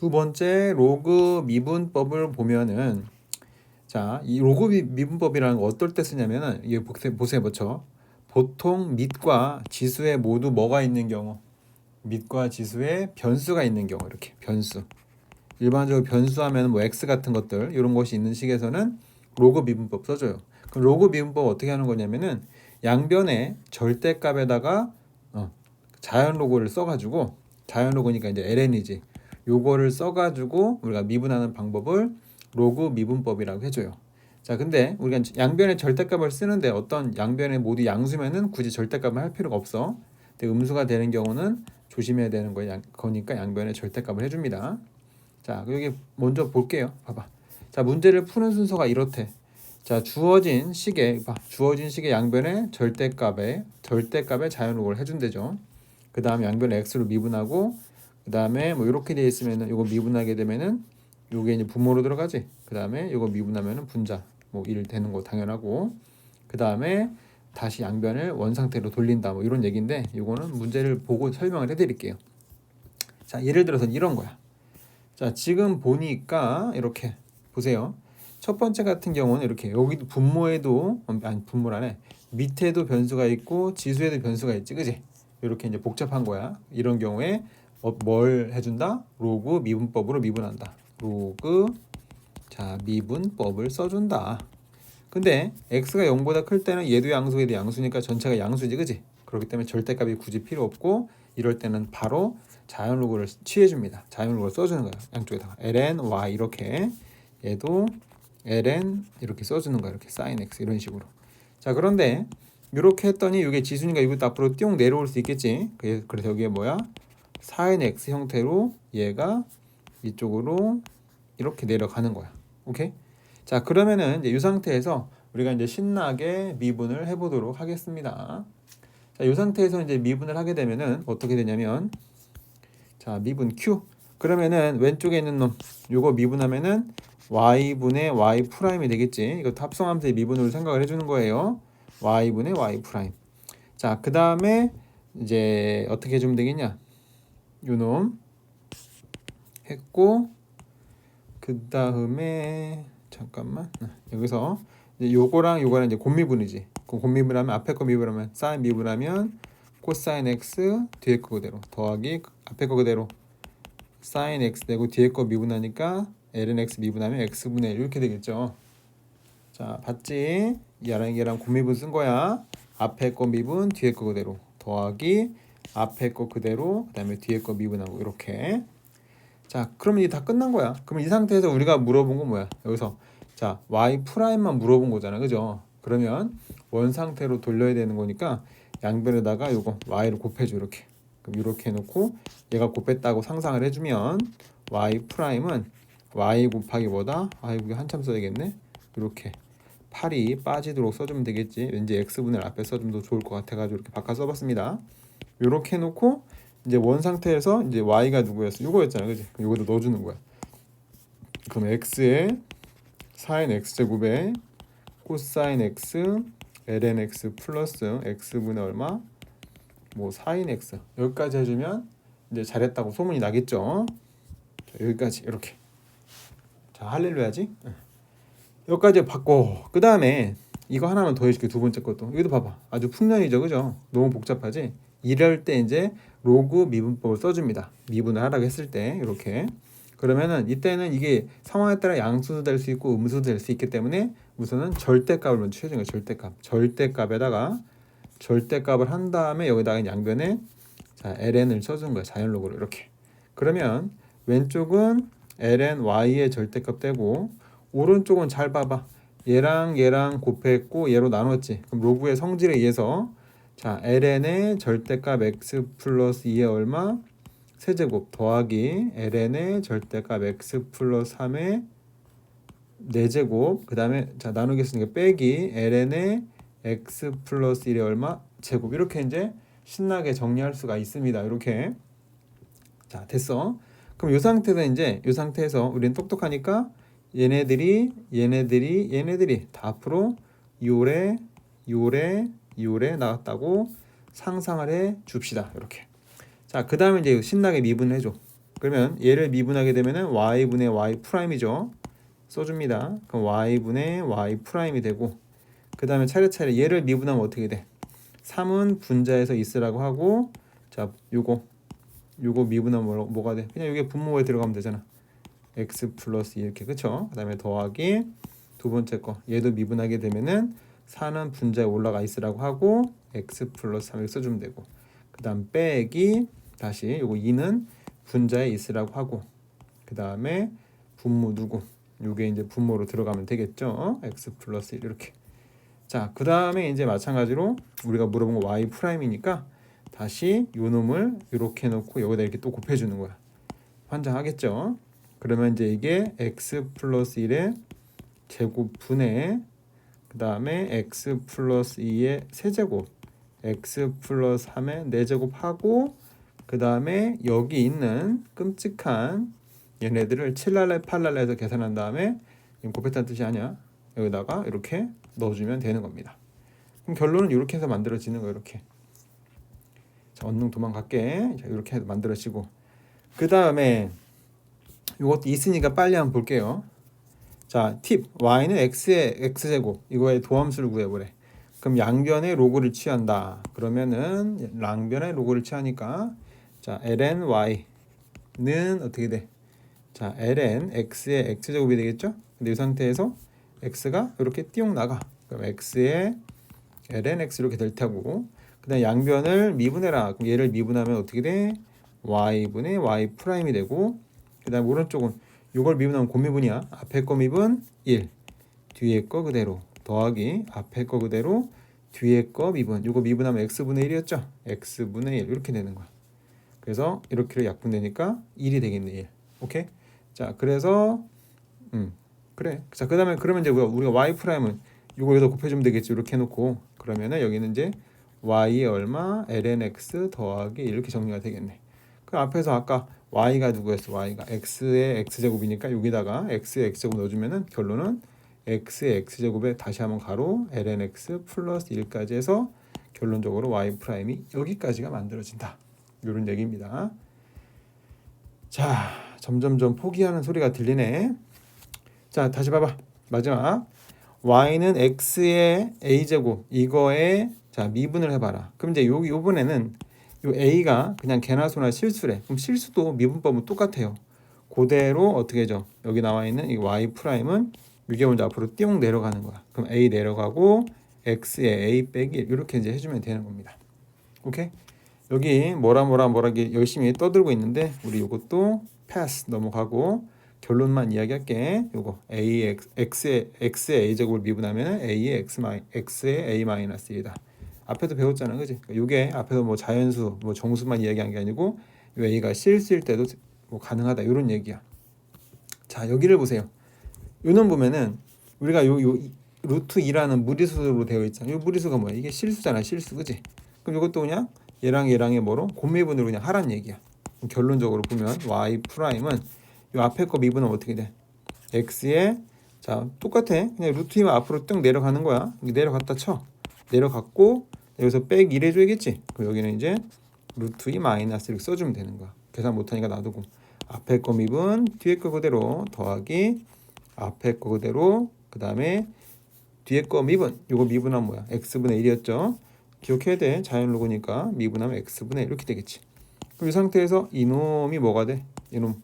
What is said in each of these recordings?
두 번째 로그 미분법을 보면은 자, 이 로그 미- 미분법이라는 거 어떨 때 쓰냐면은 이게 보세요, 보죠. 보통 밑과 지수에 모두 뭐가 있는 경우, 밑과 지수에 변수가 있는 경우 이렇게 변수. 일반적으로 변수하면 뭐 x 같은 것들 이런 것이 있는 식에서는 로그 미분법 써줘요. 그럼 로그 미분법 어떻게 하는 거냐면은 양변의 절대값에다가 어, 자연 로그를 써가지고 자연 로그니까 이제 ln이지. 요거를 써가지고 우리가 미분하는 방법을 로그 미분법이라고 해줘요. 자, 근데 우리가 양변의 절대값을 쓰는데 어떤 양변에 모두 양수면은 굳이 절대값을 할 필요가 없어. 근데 음수가 되는 경우는 조심해야 되는 거 양- 거니까 양변의 절대값을 해줍니다. 자, 여기 먼저 볼게요. 봐봐. 자, 문제를 푸는 순서가 이렇대. 자, 주어진 식의 봐. 주어진 식의 양변의 절대값에 절대값의 자연로그를 해준대죠. 그 다음에 양변을 x로 미분하고 그 다음에 뭐 이렇게 되어 있으면은 이거 미분하게 되면은 요게 이제 분모로 들어가지. 그 다음에 이거 미분하면은 분자 뭐1 되는 거 당연하고 그 다음에 다시 양변을 원 상태로 돌린다 뭐 이런 얘기인데 이거는 문제를 보고 설명을 해드릴게요. 자 예를 들어서 이런 거야. 자 지금 보니까 이렇게 보세요. 첫 번째 같은 경우는 이렇게 여기 분모에도 아니 분모란에 밑에도 변수가 있고 지수에도 변수가 있지, 그지? 이렇게 이제 복잡한 거야. 이런 경우에 어, 뭘 해준다? 로그 미분법으로 미분한다. 로그 자 미분법을 써준다. 근데 x가 0보다 클 때는 얘도 양수 얘도 양수니까 전체가 양수지 그지? 그렇기 때문에 절대값이 굳이 필요 없고 이럴 때는 바로 자연 로그를 취해줍니다. 자연 로그를 써주는 거야. 양쪽에다가 ln y 이렇게 얘도 ln 이렇게 써주는 거야. 이렇게 sin x 이런 식으로. 자 그런데 이렇게 했더니 이게 지수니까 이것도 앞으로 띵 내려올 수 있겠지. 그래서 여기에 뭐야? Sin x 형태로 얘가 이쪽으로 이렇게 내려가는 거야. 오케이? 자, 그러면은 이제 이 상태에서 우리가 이제 신나게 미분을 해보도록 하겠습니다. 자, 이 상태에서 이제 미분을 하게 되면은 어떻게 되냐면 자, 미분 q. 그러면은 왼쪽에 있는 놈 요거 미분하면은 y분의 y 프라임이 되겠지. 이거 합성하면서 미분으로 생각을 해주는 거예요. y분의 y 프라임. 자, 그 다음에 이제 어떻게 해주면 되겠냐? 요놈 했고 그 다음에 잠깐만 아, 여기서 이제 요거랑 요거랑 이제 곱미분이지. 그 곱미분하면 앞에 거 미분하면 사인 미분하면 코사인 x 뒤에 거 그대로 더하기 앞에 거 그대로 사인 x 되고 뒤에 거 미분하니까 ln x 미분하면 x분의 1 이렇게 되겠죠. 자 봤지? 얘랑 얘랑 곱미분 쓴 거야. 앞에 거 미분 뒤에 거 그대로 더하기 앞에 거 그대로 그다음에 뒤에 거 미분하고 이렇게. 자 그러면 이게 다 끝난 거야. 그러면 이 상태에서 우리가 물어본 건 뭐야? 여기서. 자 y 프라임만 물어본 거잖아. 그죠? 그러면 원 상태로 돌려야 되는 거니까 양변에다가 요거 y를 곱해줘 이렇게. 그럼 이렇게 해놓고 얘가 곱했다고 상상을 해주면 y 프라임은 y 곱하기 뭐다? 아이고 한참 써야겠네. 이렇게 8이 빠지도록 써주면 되겠지. 왠지 x분을 앞에 써주면 더 좋을 것 같아가지고 이렇게 바꿔 써봤습니다 이렇게 해놓고 이제 원 상태에서 이제 y가 누구였어? 이거였잖아, 그지? 이것도 넣어주는 거야. 그럼 x에 sin x 제곱에 코사인 x ln x 플러스 x분의 얼마? 뭐 sin x 여기까지 해주면 이제 잘했다고 소문이 나겠죠. 자, 여기까지 이렇게. 자 할렐루야지. 여기까지 받고 그 다음에 이거 하나만 더 해줄게 두 번째 것도 이것도 봐봐 아주 풍년이죠 그죠 너무 복잡하지 이럴 때 이제 로그 미분법을 써줍니다. 미분을 하라고 했을 때 이렇게 그러면은 이때는 이게 상황에 따라 양수도 될 수 있고 음수도 될 수 있기 때문에 우선은 절대값을 먼저 취해주는 거예요. 절대값. 절대값에다가 절대값을 한 다음에 여기다가 양변에 자 ln을 써준 거예요. 자연 로그로 이렇게. 그러면 왼쪽은 ln y의 절대값 되고 오른쪽은 잘 봐봐. 얘랑 얘랑 곱했고 얘로 나눴지. 그럼 로그의 성질에 의해서 자, ln의 절대값 x 플러스 2의 얼마? 세제곱 더하기 ln의 절대값 x 플러스 3의 4제곱 그 다음에 자 나누겠으니까 빼기 ln의 x 플러스 1의 얼마? 제곱 이렇게 이제 신나게 정리할 수가 있습니다. 이렇게 자 됐어. 그럼 이 상태에서 이제 이 상태에서 우리는 똑똑하니까 얘네들이 얘네들이 얘네들이 다 앞으로 요래 요래 요래 나왔다고 상상을 해 줍시다. 이렇게. 자, 그 다음에 이제 신나게 미분을 해줘. 그러면 얘를 미분하게 되면은 y분의 y 프라임이죠. 써줍니다. 그럼 y분의 y 프라임이 되고 그 다음에 차례차례 얘를 미분하면 어떻게 돼? 3은 분자에서 있으라고 하고 자 요거 요거 미분하면 뭐, 뭐가 돼? 그냥 이게 분모에 들어가면 되잖아. x 플러스 이렇게 그쵸? 그 다음에 더하기 두 번째 거 얘도 미분하게 되면은 4는 분자에 올라가 있으라고 하고 x 플러스 3 이렇게 써주면 되고 그 다음 빼기 다시 요거 2는 분자에 있으라고 하고 그 다음에 분모 누구 요게 이제 분모로 들어가면 되겠죠? x 플러스 1 이렇게. 자 그 다음에 이제 마찬가지로 우리가 물어본 거 y 프라임이니까 다시 요 놈을 이렇게 놓고 여기다 이렇게 또 곱해주는 거야. 환장하겠죠? 그러면 이제 이게 x 플러스 1의 제곱분의 그 다음에 x 플러스 2의 세제곱 x 플러스 3의 4제곱 하고 그 다음에 여기 있는 끔찍한 얘네들을 7랄레 8랄레에서 계산한 다음에 곱했다는 뜻이 아니야. 여기다가 이렇게 넣어주면 되는 겁니다. 그럼 결론은 이렇게 해서 만들어지는 거예요 이렇게. 자 언능 도망갈게. 자, 이렇게 해서 만들어지고. 그 다음에 이것도 있으니까 빨리 한번 볼게요 자, 팁. y는 x의 x제곱. 이거의 도함수를 구해보래. 그럼 양변의 로그를 취한다. 그러면은 양변의 로그를 취하니까 자, ln y는 어떻게 돼? 자, ln x의 x제곱이 되겠죠? 근데 이 상태에서 x가 이렇게 띄용 나가. 그럼 x의 ln x 이렇게 될 테고 그다음 양변을 미분해라. 그럼 얘를 미분하면 어떻게 돼? y분의 y 프라임이 되고 그다음 오른쪽은 이걸 미분하면 곱미분이야. 앞에 거 미분 1, 뒤에 거 그대로 더하기 앞에 거 그대로 뒤에 거 미분. 이거 미분하면 x분의 1이었죠? x분의 1 이렇게 되는 거야. 그래서 이렇게 약분되니까 1이 되겠네 1. 오케이? 자 그래서 음 그래. 자 그다음에 그러면 이제 우리가 y 프라임은 이거 여기다 곱해 주면 되겠지. 이렇게 해 놓고 그러면은 여기는 이제 y의 얼마 ln x 더하기 이렇게 정리가 되겠네. 그 앞에서 아까 y가 누구였어? y가 x의 x제곱이니까 여기다가 x의 x제곱 넣어주면은 결론은 x의 x제곱에 다시 한번 가로 ln x 플러스 1까지 해서 결론적으로 y 프라임이 여기까지가 만들어진다. 이런 얘기입니다. 자, 점점점 포기하는 소리가 들리네. 자, 다시 봐봐. 마지막. y는 x의 a제곱 이거에 자 미분을 해봐라. 그럼 이제 요 요번에는 요 a가 그냥 개나 소나 실수래. 그럼 실수도 미분법은 똑같아요. 그대로 어떻게 죠? 여기 나와 있는 이 y 프라임은 이게 먼저 앞으로 띵 내려가는 거야. 그럼 a 내려가고 x에 a 빼기 이렇게 이제 해주면 되는 겁니다. 오케이? 여기 뭐라 뭐라 뭐라 열심히 떠들고 있는데 우리 이것도 패스 넘어가고 결론만 이야기할게. 요거 a x x의 x의 a 제곱을 미분하면 a의 x x의 a 마이너스 1이다. 앞에도 배웠잖아, 그지? 요게 앞에서 뭐 자연수, 뭐 정수만 이야기한 게 아니고 요 a가 실수일 때도 뭐 가능하다 이런 얘기야. 자 여기를 보세요. 요놈 보면은 우리가 요 요 루트 2라는 무리수로 되어 있잖아. 요 무리수가 뭐야? 이게 실수잖아, 실수, 그지? 그럼 이것도 그냥 얘랑 얘랑의 뭐로 곱미분으로 그냥 하란 얘기야. 결론적으로 보면 y 프라임은 요 앞에 거 미분은 어떻게 돼? x에 자 똑같아. 그냥 루트 2만 앞으로 쭉 내려가는 거야. 내려갔다 쳐. 내려갔고 여기서 백 1 해줘야겠지. 그럼 여기는 이제 루트 2 마이너스 이렇게 써주면 되는 거야. 계산 못하니까 놔두고 앞에 거 미분 뒤에 거 그대로 더하기 앞에 거 그대로 그 다음에 뒤에 거 미분 요거 미분하면 뭐야? x분의 1이었죠. 기억해야 돼. 자연 로그니까 미분하면 x분의 1 이렇게 되겠지. 그럼 이 상태에서 이놈이 뭐가 돼? 이놈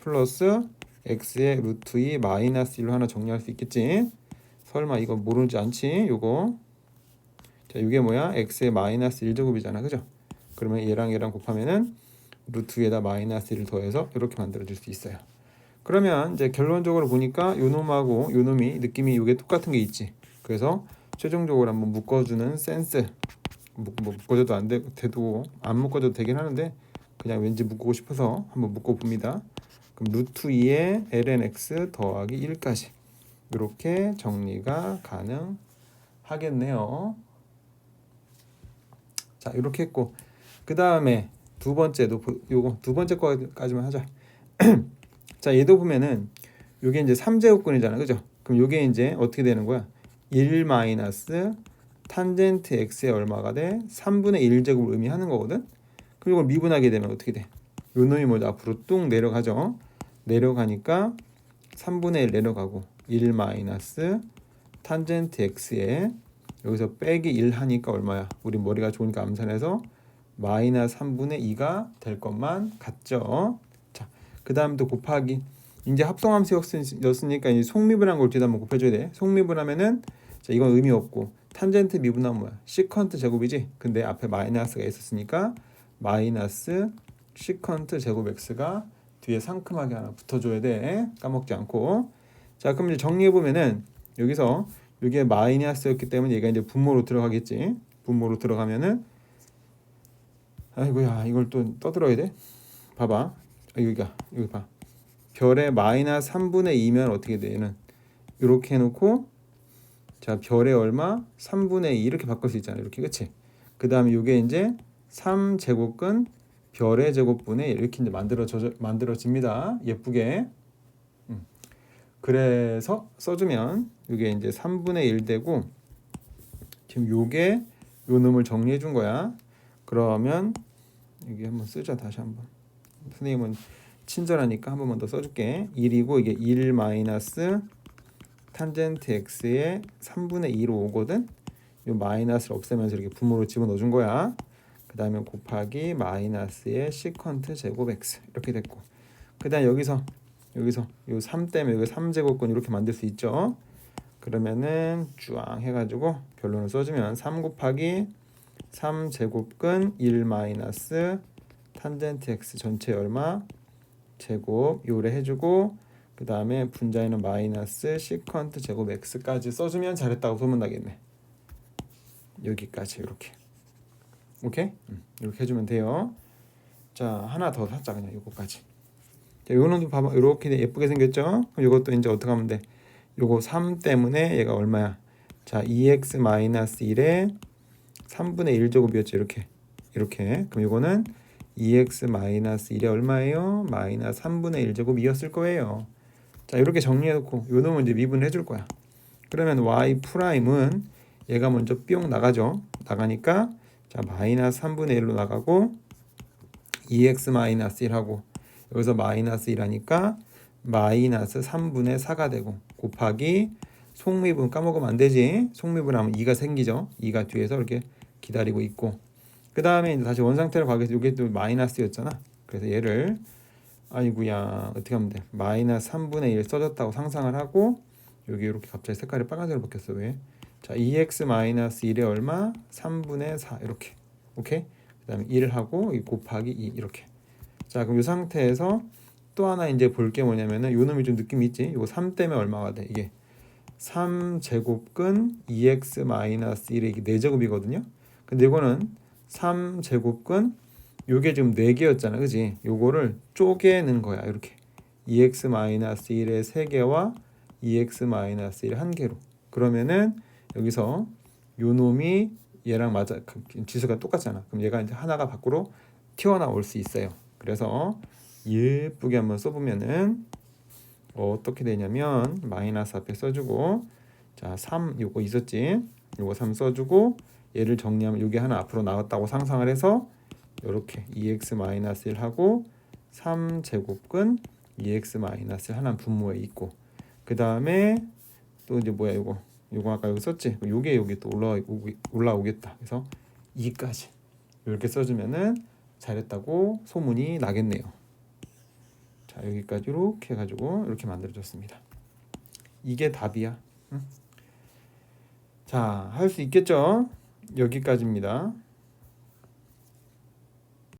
플러스 x의 루트 2 마이너스 1로 하나 정리할 수 있겠지. 설마 이거 모르지 않지? 요거 자, 이게 뭐야? x의 마이너스 1제곱이잖아. 그죠? 그러면 얘랑 얘랑 곱하면은 루트 위에다 마이너스 1을 더해서 이렇게 만들어 줄 수 있어요. 그러면 이제 결론적으로 보니까 요 놈하고 요 놈이 느낌이 이게 똑같은 게 있지. 그래서 최종적으로 한번 묶어주는 센스 뭐, 뭐 묶어줘도 안 돼, 돼도 안 묶어줘도 되긴 하는데 그냥 왠지 묶고 싶어서 한번 묶어 봅니다. 그럼 루트 2의 ln x 더하기 1까지 이렇게 정리가 가능하겠네요. 자 이렇게 했고 그 다음에 두 번째도 보- 요거 두 번째 거까지만 하자. 자 얘도 보면은 요게 이제 3제곱근이잖아 그죠? 그럼 요게 이제 어떻게 되는 거야? 1 마이너스 탄젠트 x의 얼마가 돼? 3분의 1 제곱을 의미하는 거거든. 그리고 이걸 미분하게 되면 어떻게 돼? 요 놈이 뭐죠? 앞으로 뚝 내려가죠. 내려가니까 3분의 1 내려가고 1 마이너스 탄젠트 x에 여기서 빼기 1 하니까 얼마야? 우리 머리가 좋으니까 암산해서 마이너스 3분의 2가 될 것만 같죠. 자, 그 다음 또 곱하기 이제 합성함수였으니까 이 속미분한 걸 뒤에다 한번 곱해줘야 돼. 속미분하면은 자 이건 의미 없고 탄젠트 미분하면 뭐야? 시컨트 제곱이지. 근데 앞에 마이너스가 있었으니까 마이너스 시컨트 제곱 x가 뒤에 상큼하게 하나 붙어줘야 돼. 까먹지 않고. 자 그럼 이제 정리해 보면은 여기서 이게 마이너스였기 때문에 얘가 이제 분모로 들어가겠지. 분모로 들어가면은 아이고야 이걸 또 떠들어야 돼. 봐봐. 아, 여기가 여기 봐. 별의 마이너스 3분의 2면 어떻게 돼? 얘는 이렇게 해놓고 자 별의 얼마 3분의 2 이렇게 바꿀 수 있잖아. 이렇게 그치? 그 다음에 이게 이제 3 제곱근 별의 제곱분의 이렇게 이제 만들어져 만들어집니다. 예쁘게. 음. 그래서 써주면 이게 이제 3분의 1 되고 지금 요게 요 놈을 정리해 준 거야. 그러면 여기 한번 쓰자 다시 한번. 선생님은 친절하니까 한 번만 더 써줄게. 1이고 이게 1 마이너스 탄젠트 x의 3분의 2로 오거든. 요 마이너스를 없애면서 이렇게 분모로 집어넣어 준 거야. 그 다음에 곱하기 마이너스의 시컨트 제곱 x 이렇게 됐고 그 다음 여기서 여기서 요 3 때문에 여기 3제곱권 이렇게 만들 수 있죠 그러면은 쫙 해가지고 결론을 써주면 3 곱하기 3 제곱근 1 마이너스 탄젠트 x 전체 얼마 제곱 요래 해주고 그 다음에 분자에는 마이너스 시컨트 제곱 x까지 써주면 잘했다고 소문나겠네 여기까지 이렇게 오케이? 음, 이렇게 해주면 돼요. 자 하나 더 살짝 그냥 요거까지. 자 요놈도 봐봐 이렇게 예쁘게 생겼죠? 그럼 요것도 이제 어떻게 하면 돼? 요거 3 때문에 얘가 얼마야? 자 2x 마이너스 1에 3분의 1 제곱이었죠 이렇게 이렇게 그럼 요거는 2x 마이너스 1에 얼마예요? 마이너스 3분의 1 제곱이었을 거예요. 자 이렇게 정리해 놓고 요 놈을 이제 미분해 줄 거야. 그러면 y 프라임은 얘가 먼저 뿅 나가죠. 나가니까 자 마이너스 3분의 1로 나가고 2x 마이너스 1하고 여기서 마이너스 1하니까 마이너스 3분의 4가 되고 곱하기 속미분 까먹으면 안 되지. 속미분 하면 2가 생기죠. 2가 뒤에서 이렇게 기다리고 있고. 그 다음에 다시 원상태로 위해서 이게 또 마이너스였잖아. 그래서 얘를 아이구야 어떻게 하면 돼? 마이너스 3분의 1 써졌다고 상상을 하고 여기 이렇게 갑자기 색깔이 빨간색으로 바뀌었어. 왜? 자, 2x 마이너스 1의 얼마? 3분의 4 이렇게. 오케이? 그 다음에 1 하고 곱하기 2 이렇게. 자, 그럼 이 상태에서 또 하나 이제 볼 게 뭐냐면은 요 놈이 좀 느낌이 있지? 요거 3 때문에 얼마가 돼? 이게 3 제곱근 2x 마이너스 1의 이게 4제곱이거든요. 근데 이거는 3 제곱근 요게 지금 4개였잖아. 그지? 요거를 쪼개는 거야. 이렇게. 2x 마이너스 1의 3개와 2x 마이너스 1의 1개로. 그러면은 여기서 요 놈이 얘랑 맞아 그 지수가 똑같잖아. 그럼 얘가 이제 하나가 밖으로 튀어나올 수 있어요. 그래서 예쁘게 한번 써보면은 어떻게 되냐면 마이너스 앞에 써주고 자 3 요거 있었지 요거 3 써주고 얘를 정리하면 요게 하나 앞으로 나왔다고 상상을 해서 요렇게 2x 마이너스 1 하고 3 제곱근 2x 마이너스 하나 분모에 있고 그 다음에 또 이제 뭐야 이거 요거 아까 여기 썼지? 요게 여기 또 올라 올라오겠다. 그래서 2까지 이렇게 써주면은 잘했다고 소문이 나겠네요. 자 여기까지 이렇게 해가지고 이렇게 만들어졌습니다. 이게 답이야. 응? 자할 수 있겠죠? 여기까지입니다.